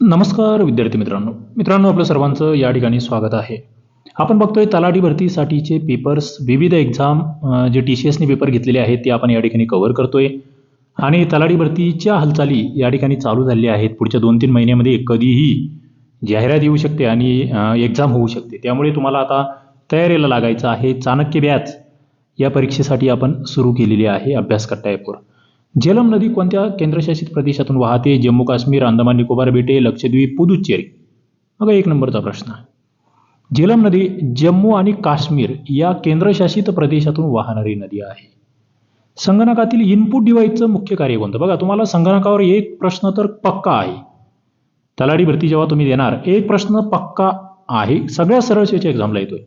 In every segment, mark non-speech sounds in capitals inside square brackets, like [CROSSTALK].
नमस्कार विद्यार्थी मित्रांनो. मित्रांनो आपलं सर्वांचं या ठिकाणी स्वागत आहे. आपण बघतोय तलाठी भरतीसाठीचे पेपर्स विविध एक्झाम जे टी सी एसने पेपर घेतलेले आहेत ते आपण या ठिकाणी कव्हर करतोय. आणि तलाठी भरतीच्या हालचाली या ठिकाणी चालू झालेल्या आहेत. पुढच्या दोन तीन महिन्यामध्ये कधीही जाहिरात येऊ शकते आणि एक्झाम होऊ शकते. त्यामुळे तुम्हाला आता तयारीला लागायचं आहे. चाणक्य बॅच या परीक्षेसाठी आपण सुरू केलेली आहे अभ्यास करता ॲपवर. झेलम नदी कोणत्या केंद्रशासित प्रदेशातून वाहते? जम्मू काश्मीर अंदमान निकोबार बेटे लक्षद्वीप पुदुच्चेरी. मग एक नंबरचा प्रश्न. झेलम नदी जम्मू आणि काश्मीर या केंद्रशासित प्रदेशातून वाहणारी नदी आहे. संगणकातील इनपुट डिवाईसचं मुख्य कार्य कोणतं? बघा तुम्हाला संगणकावर एक प्रश्न तर पक्का आहे. तलाडी भरती जेव्हा तुम्ही देणार एक प्रश्न पक्का आहे. सगळ्या सरळसेच्या एक्झामला येतोय.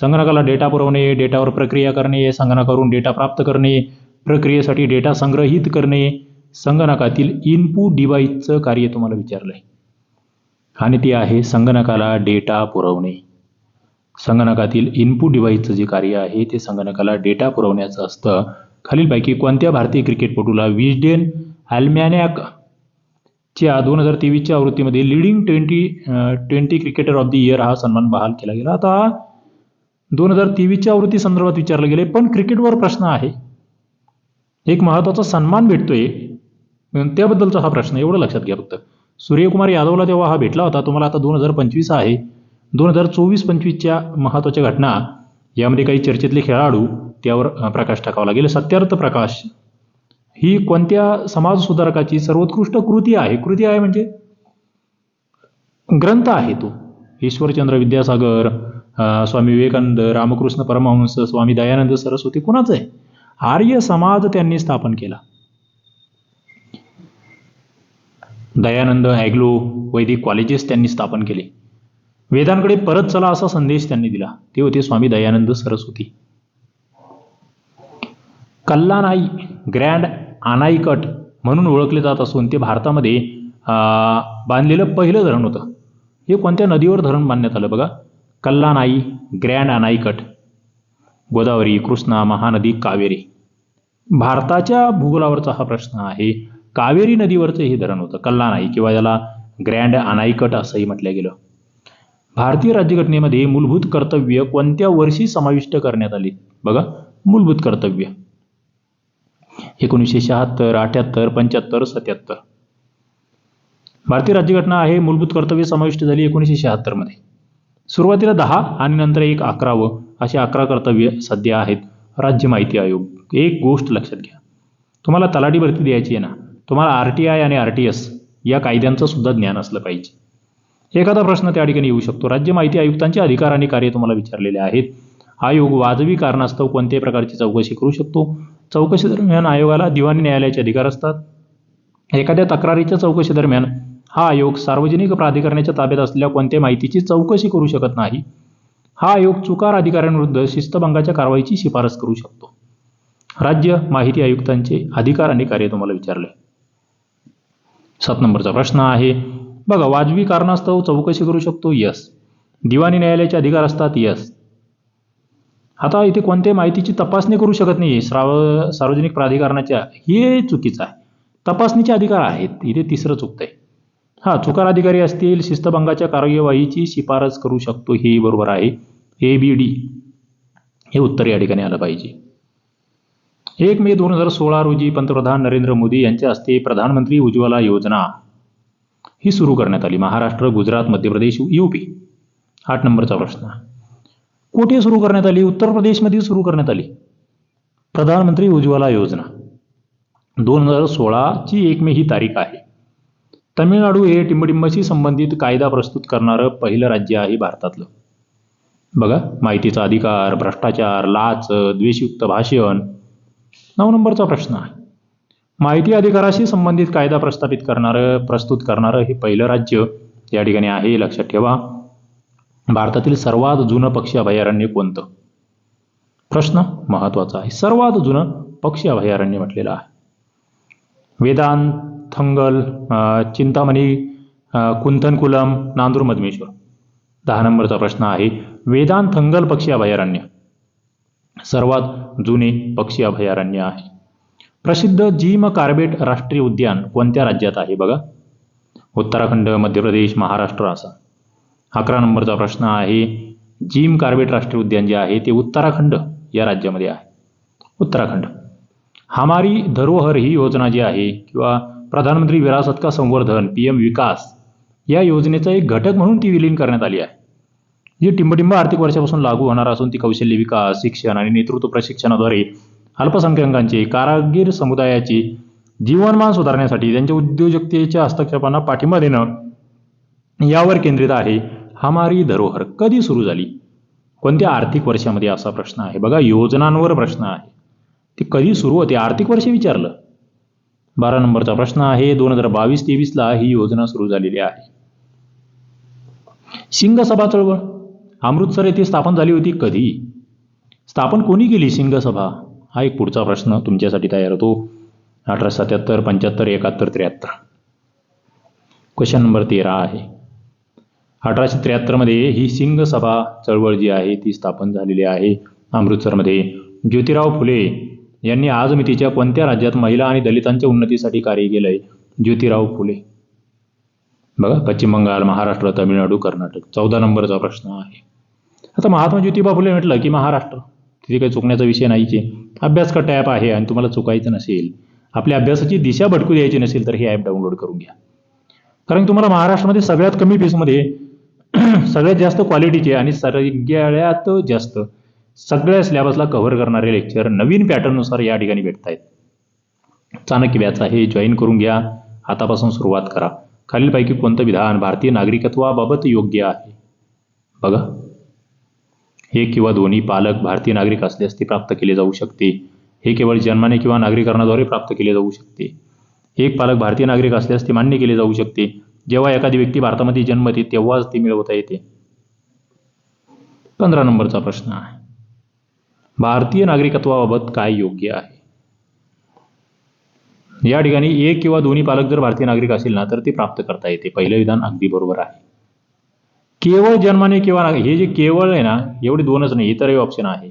संगणकाला डेटा पुरवणे डेटावर प्रक्रिया करणे संगणकावरून डेटा प्राप्त करणे प्रक्रियेसाठी डेटा संग्रहित करणे संगणकातील इनपुट डिव्हाइसचं कार्य तुम्हाला विचारलं आहे. आणि ते आहे संगणकाला डेटा पुरवणे. संगणकातील इनपुट डिव्हाइसचं जे कार्य आहे ते संगणकाला डेटा पुरवण्याचं असतं. खालीलपैकी कोणत्या भारतीय क्रिकेटपटूला विजडेन ॲल्मॅनॅक च्या दोन हजार तेवीसच्या आवृत्तीमध्ये leading twenty twenty cricketer of the year हा सन्मान बहाल केला गेला. आता दोन हजार तेवीसच्या आवृत्ती संदर्भात विचारलं गेले पण क्रिकेटवर प्रश्न आहे. एक महत्त्वाचा सन्मान भेटतोय. त्याबद्दलचा हा प्रश्न एवढं लक्षात घ्या फक्त. सूर्यकुमार यादवला तेव्हा हा भेटला होता तुम्हाला आता दोन हजार पंचवीस आहे. दोन हजार चोवीस पंचवीसच्या महत्त्वाच्या घटना यामध्ये काही चर्चेतले खेळाडू त्यावर प्रकाश टाकावा लागेल. सत्यार्थ प्रकाश. ही कोणत्या समाज सुधारकाची सर्वोत्कृष्ट कृती आहे? कृती आहे म्हणजे? ग्रंथ आहे तो. ईश्वरचंद्र विद्यासागर स्वामी विवेकानंद रामकृष्ण परमहंस स्वामी दयानंद सरस्वती कुणाचं आहे? आर्य समाज त्यांनी स्थापन केला. दयानंद ॲग्लो वैदिक कॉलेजेस त्यांनी स्थापन केले. वेदांकडे परत चला असा संदेश त्यांनी दिला. ते होते स्वामी दयानंद सरस्वती. कल्लानाई ग्रँड आनाईकट म्हणून ओळखले जात असून ते भारतामध्ये बांधलेलं पहिलं धरण होतं. हे कोणत्या नदीवर धरण बांधण्यात आलं बघा? कल्लानाई ग्रँड आनाईकट गोदावरी कृष्णा महानदी कावेरी. भारताच्या भूगोलावरचा हा प्रश्न आहे. कावेरी नदीवरचं हे धरण होतं. कल्लानाई किंवा याला ग्रँड अनाईकट असंही म्हटलं गेलं. भारतीय राज्यघटनेमध्ये मूलभूत कर्तव्य कोणत्या वर्षी समाविष्ट करण्यात आली? बघा मूलभूत कर्तव्य. एकोणीसशे शहात्तर अठ्याहत्तर पंच्याहत्तर सत्याहत्तर भारतीय राज्यघटना आहे मूलभूत कर्तव्य समाविष्ट झाली एकोणीसशे शहात्तरमध्ये. सुरुवातीला दहा आणि नंतर एक अकरावं असे अकरा कर्तव्य सध्या आहेत. राज्य माहिती आयोग. एक गोष्ट लक्षात घ्या. तुम्हाला तलाठी भरती द्यायची आहे ना? तुम्हाला आर टी आय आणि आर टी एस या कायद्यांचं सुद्धा ज्ञान असलं पाहिजे. एखादा प्रश्न त्या ठिकाणी येऊ शकतो. राज्य माहिती आयुक्तांचे अधिकार आणि कार्य तुम्हाला विचारलेले आहेत. आयोग वाजवी कारणास्तव कोणत्याही प्रकारची चौकशी करू शकतो. चौकशी दरम्यान आयोगाला दिवाणी न्यायालयाचे अधिकार असतात. एखाद्या तक्रारीच्या चौकशी दरम्यान हा आयोग सार्वजनिक प्राधिकरणाच्या ताब्यात असलेल्या कोणत्या माहितीची चौकशी करू शकत नाही. हा आयोग चुकार अधिकाऱ्यांविरुद्ध शिस्तभंगाच्या कारवाईची शिफारस करू शकतो. राज्य माहिती आयुक्तांचे अधिकार आणि कार्य तुम्हाला विचारले. सात नंबरचा प्रश्न आहे बघा वाजवी कारणास्तव चौकशी करू शकतो यस. दिवाणी न्यायालयाचे अधिकार असतात यस. आता इथे कोणत्याही माहितीची तपासणी करू शकत नाही श्राव सार्वजनिक प्राधिकरणाच्या हे चुकीचं आहे. तपासणीचे अधिकार आहेत इथे तिसरं चुकतंय. हा चुकार अधिकारी असतील शिस्तभंगाच्या कार्यवाहीची शिफारस करू शकतो हे बरोबर आहे. ए बी डी हे उत्तर या ठिकाणी आलं पाहिजे. एक मे दोन हजार सोळा रोजी पंतप्रधान नरेंद्र मोदी यांच्या हस्ते प्रधानमंत्री उज्ज्वला योजना ही सुरू करण्यात आली. महाराष्ट्र गुजरात मध्य प्रदेश युपी आठ नंबरचा प्रश्न. कुठे सुरू करण्यात आली? उत्तर प्रदेशमध्ये सुरू करण्यात आली. प्रधानमंत्री उज्ज्वला योजना. दोन हजार सोळाची एक मे ही तारीख आहे. तमिळनाडू हे टिंबडिंबाशी संबंधित कायदा प्रस्तुत करणारं पहिलं राज्य आहे भारतातलं. बघा माहितीचा अधिकार भ्रष्टाचार लाच द्वेषयुक्त भाषण नऊ नंबरचा प्रश्न आहे. माहिती अधिकाराशी संबंधित कायदा प्रस्थापित करणारं प्रस्तुत करणारं हे पहिलं राज्य या ठिकाणी आहे लक्षात ठेवा. भारतातील सर्वात जुनं पक्षी अभयारण्य कोणतं? प्रश्न महत्त्वाचा आहे. सर्वात जुनं पक्षी अभयारण्य म्हटलेलं आहे. वेदांत थंगल चिंतामणी कुंथनकुलम नांदूर मधमेश्वर. दहा नंबरचा प्रश्न आहे वेदांत थंगल पक्षी अभयारण्य. सर्वात जुने पक्षी अभयारण्य आहे. प्रसिद्ध जिम कार्बेट राष्ट्रीय उद्यान कोणत्या राज्यात आहे बघा? उत्तराखंड मध्य प्रदेश महाराष्ट्र असा. अकरा नंबरचा प्रश्न आहे जिम कार्बेट राष्ट्रीय उद्यान जे आहे ते उत्तराखंड या राज्यामध्ये आहे. उत्तराखंड. हमारी धरोहर ही योजना जी आहे किंवा प्रधानमंत्री विरासत का संवर्धन पी एम विकास या योजनेचा एक घटक म्हणून ती विलीन करण्यात आली आहे. जी टिंबटिंब आर्थिक वर्षापासून लागू होणार असून ती कौशल्य विकास शिक्षण आणि नेतृत्व प्रशिक्षणाद्वारे अल्पसंख्याकांचे कारागीर समुदायाचे जीवनमान सुधारण्यासाठी त्यांच्या उद्योजकतेच्या हस्तक्षेपांना पाठिंबा देणं यावर केंद्रित आहे. हमारी धरोहर कधी सुरू झाली? कोणत्या आर्थिक वर्षामध्ये असा प्रश्न आहे? बघा योजनांवर प्रश्न आहे. ती कधी सुरू होते? आर्थिक वर्ष विचारलं. बारा नंबरचा प्रश्न आहे. दोन हजार बावीस तेवीसला ही योजना सुरू झालेली आहे. सिंग सभा चळवळ. अमृतसर येथे स्थापन झाली होती कधी? स्थापन कोणी केली सिंग सभा हा एक पुढचा प्रश्न तुमच्यासाठी तयार होतो. अठराशे सत्याहत्तर पंच्याहत्तर एकाहत्तर त्र्याहत्तर. क्वेश्चन नंबर तेरा आहे. अठराशे त्र्याहत्तरमध्ये ही सिंग सभा चळवळ जी आहे ती स्थापन झालेली आहे. अमृतसरमध्ये ज्योतिराव फुले यांनी आजमितीच्या कोणत्या राज्यात महिला आणि दलितांच्या उन्नतीसाठी कार्य केलंय? ज्योतिराव फुले. बघा पश्चिम बंगाल महाराष्ट्र तमिळनाडू कर्नाटक. चौदा नंबरचा प्रश्न आहे. आता महात्मा ज्योतिबा फुले म्हटलं की महाराष्ट्र. तिथे काही चुकण्याचा विषय नाहीच आहे अभ्यास का टॅप आहे आणि तुम्हाला चुकायचं नसेल. आपल्या अभ्यासाची दिशा भटकू द्यायची नसेल तर हे ॲप डाउनलोड करून घ्या. कारण तुम्हाला महाराष्ट्रामध्ये सगळ्यात कमी फीसमध्ये [CLEARS THROAT] सगळ्यात जास्त क्वालिटीचे आणि सगळ्यात जास्त सगळ्या सिलेबसला कव्हर करणारे लेक्चर नवीन पॅटर्ननुसार या ठिकाणी भेटत आहेत चाणक्य व्याचा हे जॉईन करून घ्या आतापासून सुरुवात करा. खालीलपैकी कोणतं विधान भारतीय नागरिकत्वाबाबत योग्य आहे? बघा. हे किंवा दोन्ही पालक भारतीय नागरिक असल्यास ते प्राप्त केले जाऊ शकते. हे केवळ जन्माने किंवा नागरीकरणाद्वारे प्राप्त केले जाऊ शकते. एक पालक भारतीय नागरिक असल्यास ते मान्य केले जाऊ शकते. जेव्हा एखादी व्यक्ती भारतामध्ये जन्मते तेव्हाच ती मिळवता येते. पंधरा नंबरचा प्रश्न आहे. भारतीय नागरिकत्वाबाबत काय योग्य आहे? या ठिकाणी एक किंवा दोन्ही पालक जर भारतीय नागरिक असेल ना तर ते प्राप्त करता येते. पहिलं विधान अगदी बरोबर आहे. केवळ जन्माने किंवा हे जे केवळ आहे ना एवढे दोनच नाही इतरही ऑप्शन आहे.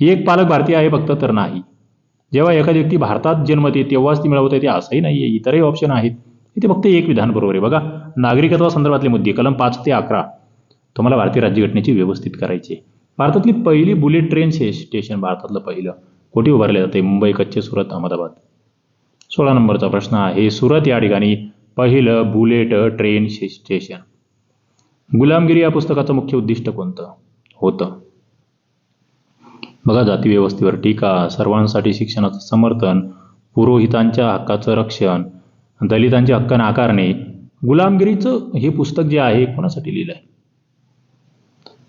एक पालक भारतीय आहे फक्त तर नाही. जेव्हा एखादी व्यक्ती भारतात जन्मते तेव्हाच ती मिळवता येते असंही नाही आहे. इतरही ऑप्शन आहेत. इथे फक्त एक विधान बरोबर आहे. बघा नागरिकत्वासंदर्भातले मुद्दे कलम पाच ते अकरा. तुम्हाला भारतीय राज्यघटनेची व्यवस्थित करायची आहे. भारतातली पहिली बुलेट ट्रेन स्टेशन भारतातलं पहिलं. कुठे उभारले जाते? मुंबई कच्चे सुरत अहमदाबाद. सोळा नंबरचा प्रश्न आहे सुरत या ठिकाणी पहिलं बुलेट ट्रेन स्टेशन. गुलामगिरी या पुस्तकाचं मुख्य उद्दिष्ट कोणतं? होतं. बघा जाती व्यवस्थेवर टीका सर्वांसाठी शिक्षणाचं समर्थन पुरोहितांच्या हक्काचं रक्षण दलितांचे हक्क नाकारणे गुलामगिरीचं हे पुस्तक जे आहे कोणासाठी लिहिलं आहे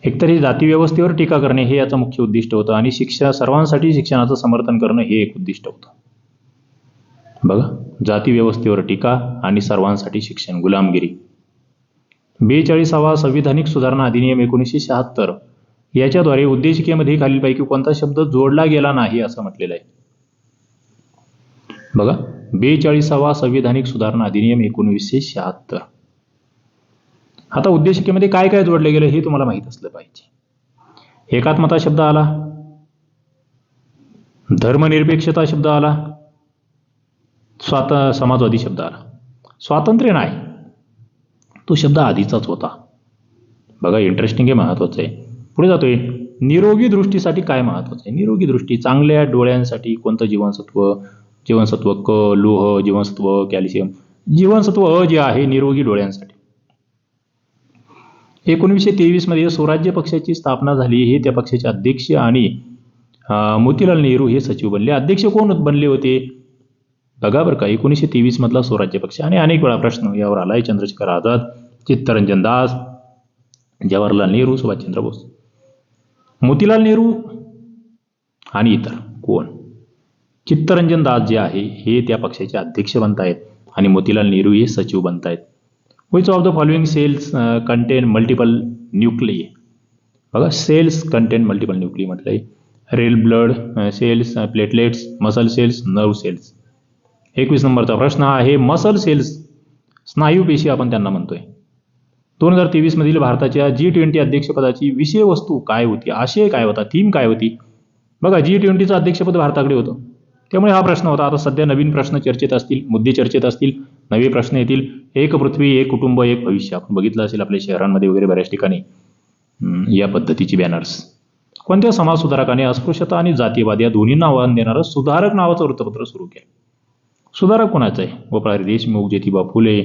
एकतर हे जातीव्यवस्थेवर टीका करणे हे याचं मुख्य उद्दिष्ट होतं आणि शिक्षा सर्वांसाठी शिक्षणाचं समर्थन करणं हे एक उद्दिष्ट होतं. बघा जाती व्यवस्थेवर टीका आणि सर्वांसाठी शिक्षण गुलामगिरी. बेचाळीसावा संविधानिक सुधारणा अधिनियम एकोणीसशे शहात्तर. याच्याद्वारे उद्देशिकेमध्ये खालीलपैकी कोणता शब्द जोडला गेला नाही असं म्हटलेलं आहे. बघा बेचाळीसावा संविधानिक सुधारणा अधिनियम एकोणीसशे शहात्तर. आता उद्देशिकेमध्ये काय काय जोडले गेलं हे तुम्हाला माहीत असलं पाहिजे. एकात्मता शब्द आला. धर्मनिरपेक्षता शब्द आला. स्वात समाजवादी शब्द आला. स्वातंत्र्य नाही. तो शब्द आधीचाच होता. बघा इंटरेस्टिंग हे महत्वाचं आहे. पुढे जातोय. निरोगी दृष्टीसाठी काय महत्वाचं आहे? निरोगी दृष्टी चांगल्या डोळ्यांसाठी कोणतं जीवनसत्व? जीवनसत्व क लोह जीवनसत्व कॅल्शियम. जीवनसत्व अ जे आहे निरोगी डोळ्यांसाठी. एकोणीसशे तेवीसमध्ये स्वराज्य पक्षाची स्थापना झाली. हे त्या पक्षाचे अध्यक्ष आणि मोतीलाल नेहरू हे सचिव बनले. अध्यक्ष कोण बनले होते? बघा बरं का एकोणीसशे तेवीसमधला स्वराज्य पक्ष आणि अनेक वेळा प्रश्न यावर आलाय. चंद्रशेखर आझाद चित्तरंजन दास जवाहरलाल नेहरू सुभाषचंद्र बोस. मोतीलाल नेहरू आणि इतर कोण? चित्तरंजन दास जे आहे हे त्या पक्षाचे अध्यक्ष बनत आहेत आणि मोतीलाल नेहरू हे सचिव बनतायत. Which of the following cells contain multiple nuclei बघा सेल्स कंटेन मल्टिपल न्यूक्ली म्हटलं आहे red blood cells platelets muscle cells nerve cells एकवीस नंबरचा प्रश्न आहे मसल सेल्स स्नायू पेशी आपण त्यांना म्हणतोय. दोन हजार तेवीसमधील भारताच्या जी ट्वेंटी अध्यक्षपदाची विषय वस्तू काय होती? आशय काय होता? थीम काय होती? बघा जी ट्वेंटीचं अध्यक्षपद भारताकडे होतं. त्यामुळे हा प्रश्न होता. आता सध्या नवीन प्रश्न चर्चेत असतील मुद्दे चर्चेत असतील. नवे प्रश्न येतील. एक पृथ्वी एक कुटुंब एक भविष्य. आपण बघितलं असेल आपल्या शहरांमध्ये वगैरे बऱ्याच ठिकाणी. या पद्धतीची बॅनर्स कोणत्या समाज सुधारकाने अस्पृश्यता आणि जातीयवाद या दोन्हींना आव्हान देणारं सुधारक नावाचं वृत्तपत्र सुरू केलं? सुधारक कोणाचं आहे? गोपाळ देशमुख ज्योतिबा फुले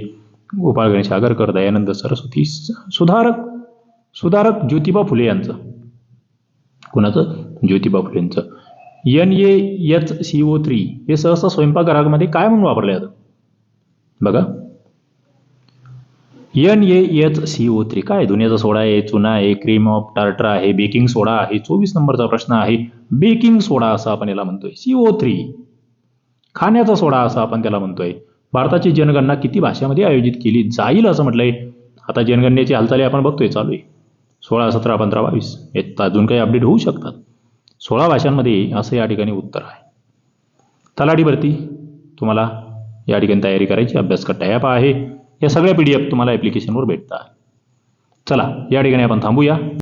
गोपाळ गणेश आगरकर दयानंद सरस्वती सुधारक सुधारक ज्योतिबा फुले यांचं. कोणाचं? Jyotiba फुलेंचं. N A H C O three हे सहसा स्वयंपाकघरामध्ये काय म्हणून वापरलं जातं? बघा. N A H C O three काय धुण्याचा सोडा आहे चुना आहे क्रीम ऑफ टार्टर आहे बेकिंग सोडा आहे चोवीस नंबरचा प्रश्न आहे. बेकिंग सोडा असं आपण याला म्हणतोय. C O three. खाण्याचा सोडा असं आपण त्याला म्हणतोय. भारताची जनगणना किती भाषेमध्ये आयोजित केली जाईल असं म्हटलंय. आता जनगणनेची हालचाली आपण बघतोय चालू आहे. सोळा सतरा पंधरा बावीस. यात अजून काही अपडेट होऊ शकतात. सोळा भाषांमध्ये असं या ठिकाणी उत्तर आहे. तलाठी भरती. तुम्हाला या ठिकाणी तयारी करायची अभ्यासकट्टा ॲप आहे या सगळ्या पी डी एफ तुम्हाला ॲप्लिकेशनवर भेटतात. चला या ठिकाणी आपण थांबूया.